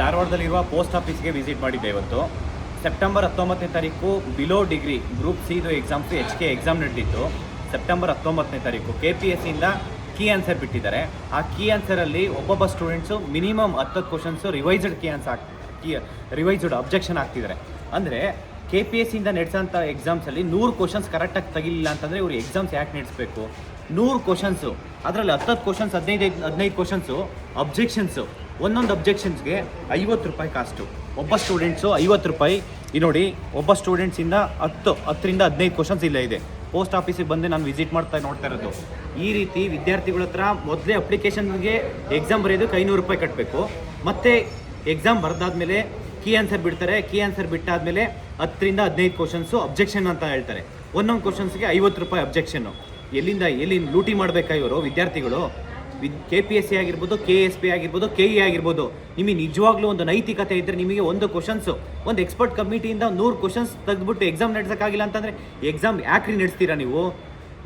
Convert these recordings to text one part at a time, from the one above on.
ಧಾರವಾಡದಲ್ಲಿರುವ post ಆಫೀಸ್ಗೆ visit ಮಾಡಿದ್ದೆ ಇವತ್ತು. ಸೆಪ್ಟೆಂಬರ್ ಹತ್ತೊಂಬತ್ತನೇ ತಾರೀಕು ಬಿಲೋ ಡಿಗ್ರಿ ಗ್ರೂಪ್ ಸಿದು ಎಕ್ಸಾಮ್ಸ್ ಎಚ್ ಕೆ ಎಕ್ಸಾಮ್ ನಡೆದಿತ್ತು. ಸೆಪ್ಟೆಂಬರ್ ಹತ್ತೊಂಬತ್ತನೇ ತಾರೀಕು ಕೆ ಪಿ ಎಸ್ ಸಿಯಿಂದ ಕೀ ಆನ್ಸರ್ ಬಿಟ್ಟಿದ್ದಾರೆ. ಆ ಕೀ ಆನ್ಸರಲ್ಲಿ ಒಬ್ಬೊಬ್ಬ ಸ್ಟೂಡೆಂಟ್ಸು ಮಿನಿಮಮ್ ಹತ್ತತ್ತು questions revised key answer key revised objection ಆಗ್ತಿದ್ದಾರೆ ಅಂದರೆ ಕೆ ಪಿ ಎಸ್ ಸಿಯಿಂದ ನಡೆಸೋಂಥ ಎಕ್ಸಾಮ್ಸಲ್ಲಿ ನೂರು ಕ್ವಶನ್ಸ್ ಕರೆಕ್ಟಾಗಿ ತೆಗಿಲಿಲ್ಲ ಅಂತಂದರೆ ಇವರು ಎಕ್ಸಾಮ್ಸ್ ಯಾಕೆ ನಡೆಸಬೇಕು? ನೂರು ಕ್ವಶನ್ಸು ಅದರಲ್ಲಿ ಹತ್ತತ್ತು ಕ್ವಶನ್ಸ್ ಹದಿನೈದು ಹದಿನೈದು ಕ್ವಶನ್ಸು ಅಬ್ಜೆಕ್ಷನ್ಸು ಒಂದೊಂದು ಅಬ್ಜೆಕ್ಷನ್ಸ್ಗೆ ಐವತ್ತು ರೂಪಾಯಿ ಕಾಸ್ಟು ಒಬ್ಬ ಸ್ಟೂಡೆಂಟ್ಸು ಐವತ್ತು ರೂಪಾಯಿ. ಈ ನೋಡಿ, ಒಬ್ಬ ಸ್ಟೂಡೆಂಟ್ಸಿಂದ ಹತ್ತು, ಹತ್ತರಿಂದ ಹದಿನೈದು ಕ್ವಶನ್ಸ್ ಇಲ್ಲ ಇದೆ. ಪೋಸ್ಟ್ ಆಫೀಸಿಗೆ ಬಂದು ನಾನು ವಿಸಿಟ್ ಮಾಡ್ತಾ ನೋಡ್ತಾ ಇರೋದು. ಈ ರೀತಿ ವಿದ್ಯಾರ್ಥಿಗಳ ಹತ್ರ ಮೊದಲೇ ಅಪ್ಲಿಕೇಶನ್ಗೆ ಎಕ್ಸಾಮ್ ಬರೆಯೋದಕ್ಕೆ ಐನೂರು ರೂಪಾಯಿ ಕಟ್ಟಬೇಕು ಮತ್ತು ಎಕ್ಸಾಮ್ ಬರೆದಾದ್ಮೇಲೆ ಕೀ ಆನ್ಸರ್ ಬಿಡ್ತಾರೆ. ಕೀ ಆನ್ಸರ್ ಬಿಟ್ಟಾದ್ಮೇಲೆ ಹತ್ತರಿಂದ ಹದಿನೈದು ಕ್ವಶನ್ಸು ಅಬ್ಜೆಕ್ಷನ್ ಅಂತ ಹೇಳ್ತಾರೆ. ಒಂದೊಂದು ಕ್ವಶನ್ಸ್ಗೆ ಐವತ್ತು ರೂಪಾಯಿ ಅಬ್ಜೆಕ್ಷನ್ನು ಎಲ್ಲಿಂದ ಎಲ್ಲಿ ಲೂಟಿ ಮಾಡಬೇಕಾ ಇವರು? ವಿದ್ಯಾರ್ಥಿಗಳು? ವಿದ್ ಕೆ ಪಿ ಎಸ್ ಸಿ ಆಗಿರ್ಬೋದು ಕೆ ಎಸ್ ಪಿ ಆಗಿರ್ಬೋದು ಕೆ ಇ ಆಗಿರ್ಬೋದು, ನಿಮಗೆ ನಿಜವಾಗ್ಲೂ ಒಂದು ನೈತಿಕತೆ ಇದ್ದರೆ ನಿಮಗೆ ಒಂದು ಕ್ವಶನ್ಸು ಒಂದು ಎಕ್ಸ್ಪರ್ಟ್ ಕಮಿಟಿಯಿಂದ ನೂರು ಕ್ವಶನ್ಸ್ ತೆಗೆದುಬಿಟ್ಟು ಎಕ್ಸಾಮ್ ನಡೆಸೋಕ್ಕಾಗಿಲ್ಲ ಅಂತಂದರೆ ಎಕ್ಸಾಮ್ ಯಾಕ್ರಿ ನಡೆಸ್ತೀರಾ ನೀವು?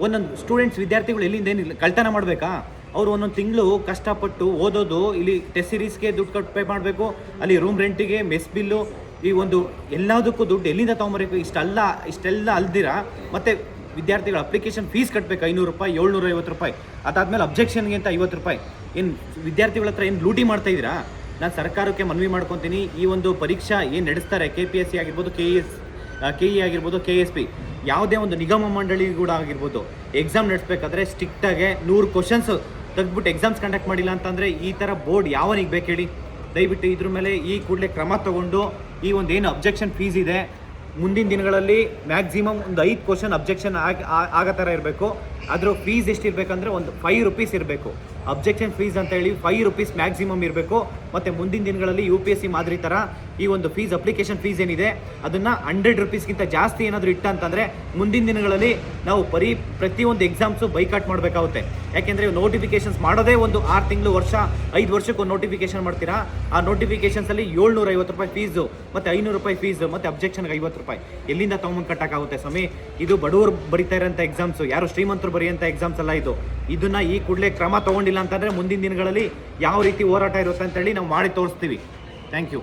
ಒಂದೊಂದು ಸ್ಟೂಡೆಂಟ್ಸ್ ವಿದ್ಯಾರ್ಥಿಗಳು ಎಲ್ಲಿಂದ ಏನು ಕಳ್ತನ ಮಾಡಬೇಕಾ? ಅವರು ಒಂದೊಂದು ತಿಂಗಳು ಕಷ್ಟಪಟ್ಟು ಓದೋದು, ಇಲ್ಲಿ ಟೆಸ್ಟ್ ಸಿರೀಸ್ಗೆ ದುಡ್ಡು ಕಟ್ಟು ಪೇ ಮಾಡಬೇಕು, ಅಲ್ಲಿ ರೂಮ್ ರೆಂಟಿಗೆ ಮೆಸ್ ಬಿಲ್ಲು ಈ ಒಂದು ಎಲ್ಲದಕ್ಕೂ ದುಡ್ಡು ಎಲ್ಲಿಂದ ತೊಗೊಂಬರಬೇಕು? ಇಷ್ಟೆಲ್ಲ ಇಷ್ಟೆಲ್ಲ ಅಲ್ದಿರ? ಮತ್ತು ವಿದ್ಯಾರ್ಥಿಗಳ ಅಪ್ಲಿಕೇಶನ್ ಫೀಸ್ ಕಟ್ಟಬೇಕು ಐನೂರು ರೂಪಾಯಿ, ಏಳ್ನೂರ ಐವತ್ತು ರೂಪಾಯಿ. ಅದಾದಮೇಲೆ ಅಬ್ಜೆಕ್ಷನ್ಗೆ ಅಂತ ಐವತ್ತು ರೂಪಾಯಿ. ಏನು ವಿದ್ಯಾರ್ಥಿಗಳ ಹತ್ರ ಏನು ಲೂಟಿ ಮಾಡ್ತಾ ಇದ್ದೀರಾ? ನಾನು ಸರ್ಕಾರಕ್ಕೆ ಮನವಿ ಮಾಡ್ಕೊತೀನಿ, ಈ ಒಂದು ಪರೀಕ್ಷಾ ಏನು ನಡೆಸ್ತಾರೆ ಕೆ ಪಿ ಎಸ್ ಸಿ ಆಗಿರ್ಬೋದು ಕೆ ಎಸ್ ಕೆ ಇ ಆಗಿರ್ಬೋದು ಕೆ ಎಸ್ ಪಿ ಯಾವುದೇ ಒಂದು ನಿಗಮ ಮಂಡಳಿ ಕೂಡ ಆಗಿರ್ಬೋದು ಎಕ್ಸಾಮ್ ನಡೆಸ್ಬೇಕಾದ್ರೆ ಸ್ಟ್ರಿಕ್ಟಾಗೆ ನೂರು ಕ್ವಶನ್ಸ್ ತೆಗೆದ್ಬಿಟ್ಟು ಎಕ್ಸಾಮ್ಸ್ ಕಂಡಕ್ಟ್ ಮಾಡಿಲ್ಲ ಅಂತಂದರೆ ಈ ಥರ ಬೋರ್ಡ್ ಯಾವನಿಗೆ ಬೇಕು ಹೇಳಿ? ದಯವಿಟ್ಟು ಇದ್ರ ಮೇಲೆ ಈ ಕೂಡಲೇ ಕ್ರಮ ತಗೊಂಡು ಈ ಒಂದು ಏನು ಅಬ್ಜೆಕ್ಷನ್ ಫೀಸ್ ಇದೆ ಮುಂದಿನ ದಿನಗಳಲ್ಲಿ ಮ್ಯಾಕ್ಸಿಮಮ್ ಒಂದು ಐದು ಕ್ವಶನ್ ಅಬ್ಜೆಕ್ಷನ್ ಆಗಿ ಆಗೋ ಥರ ಇರಬೇಕು. ಅದ್ರ ಫೀಸ್ ಎಷ್ಟಿರಬೇಕಂದ್ರೆ ಒಂದು ಫೈವ್ ರುಪೀಸ್ ಇರಬೇಕು. ಅಬ್ಜೆಕ್ಷನ್ ಫೀಸ್ ಅಂತ ಹೇಳಿ ಫೈವ್ ರುಪೀಸ್ ಮ್ಯಾಕ್ಸಿಮಮ್ ಇರಬೇಕು. ಮತ್ತು ಮುಂದಿನ ದಿನಗಳಲ್ಲಿ ಯು ಪಿ ಎಸ್ ಸಿ ಮಾದರಿ ಥರ ಈ ಒಂದು ಫೀಸ್ ಅಪ್ಲಿಕೇಶನ್ ಫೀಸ್ ಏನಿದೆ, ಅದನ್ನು ಹಂಡ್ರೆಡ್ ರುಪೀಸ್ಗಿಂತ ಜಾಸ್ತಿ ಏನಾದರೂ ಇಟ್ಟ ಅಂತಂದರೆ ಮುಂದಿನ ದಿನಗಳಲ್ಲಿ ನಾವು ಬರೀ ಪ್ರತಿಯೊಂದು ಎಕ್ಸಾಮ್ಸು ಬೈಕಾಟ್ ಮಾಡಬೇಕಾಗುತ್ತೆ. ಯಾಕೆಂದರೆ ನೋಟಿಫಿಕೇಶನ್ಸ್ ಮಾಡೋದೇ ಒಂದು ಆರು ತಿಂಗಳು ವರ್ಷ, ಐದು ವರ್ಷಕ್ಕೆ ಒಂದು ನೋಟಿಫಿಕೇಶನ್ ಮಾಡ್ತೀರಾ? ಆ ನೋಟಿಫಿಕೇಷನ್ಸಲ್ಲಿ ಏಳ್ನೂರ ಐವತ್ತು ರೂಪಾಯಿ ಫೀಸು ಮತ್ತು ಐನೂರು ರೂಪಾಯಿ ಫೀಸು ಮತ್ತು ಅಬ್ಜೆಕ್ಷನ್ಗೆ ಐವತ್ತು ರೂಪಾಯಿ. ಎಲ್ಲಿಂದ ತೊಗೊಂಬಂದು ಕಟ್ಟಕ್ಕಾಗುತ್ತೆ ಸ್ವಾಮಿ? ಇದು ಬಡವರು ಬರಿತಾ ಇರೋಂಥ ಎಕ್ಸಾಮ್ಸು ಯಾರು ಶ್ರೀಮಂತರು ಬರೆಯೋಂಥ ಎಕ್ಸಾಮ್ಸ್ ಅಲ್ಲ ಇದು. ಇದನ್ನ ಈ ಕೂಡಲೇ ಕ್ರಮ ತೊಗೊಂಡಿಲ್ಲ ಅಂತಂದರೆ ಮುಂದಿನ ದಿನಗಳಲ್ಲಿ ಯಾವ ರೀತಿ ಹೋರಾಟ ಇರುತ್ತೆ ಅಂತೇಳಿ ನಾವು ಮಾಡಿ ತೋರಿಸ್ತೀವಿ. Thank you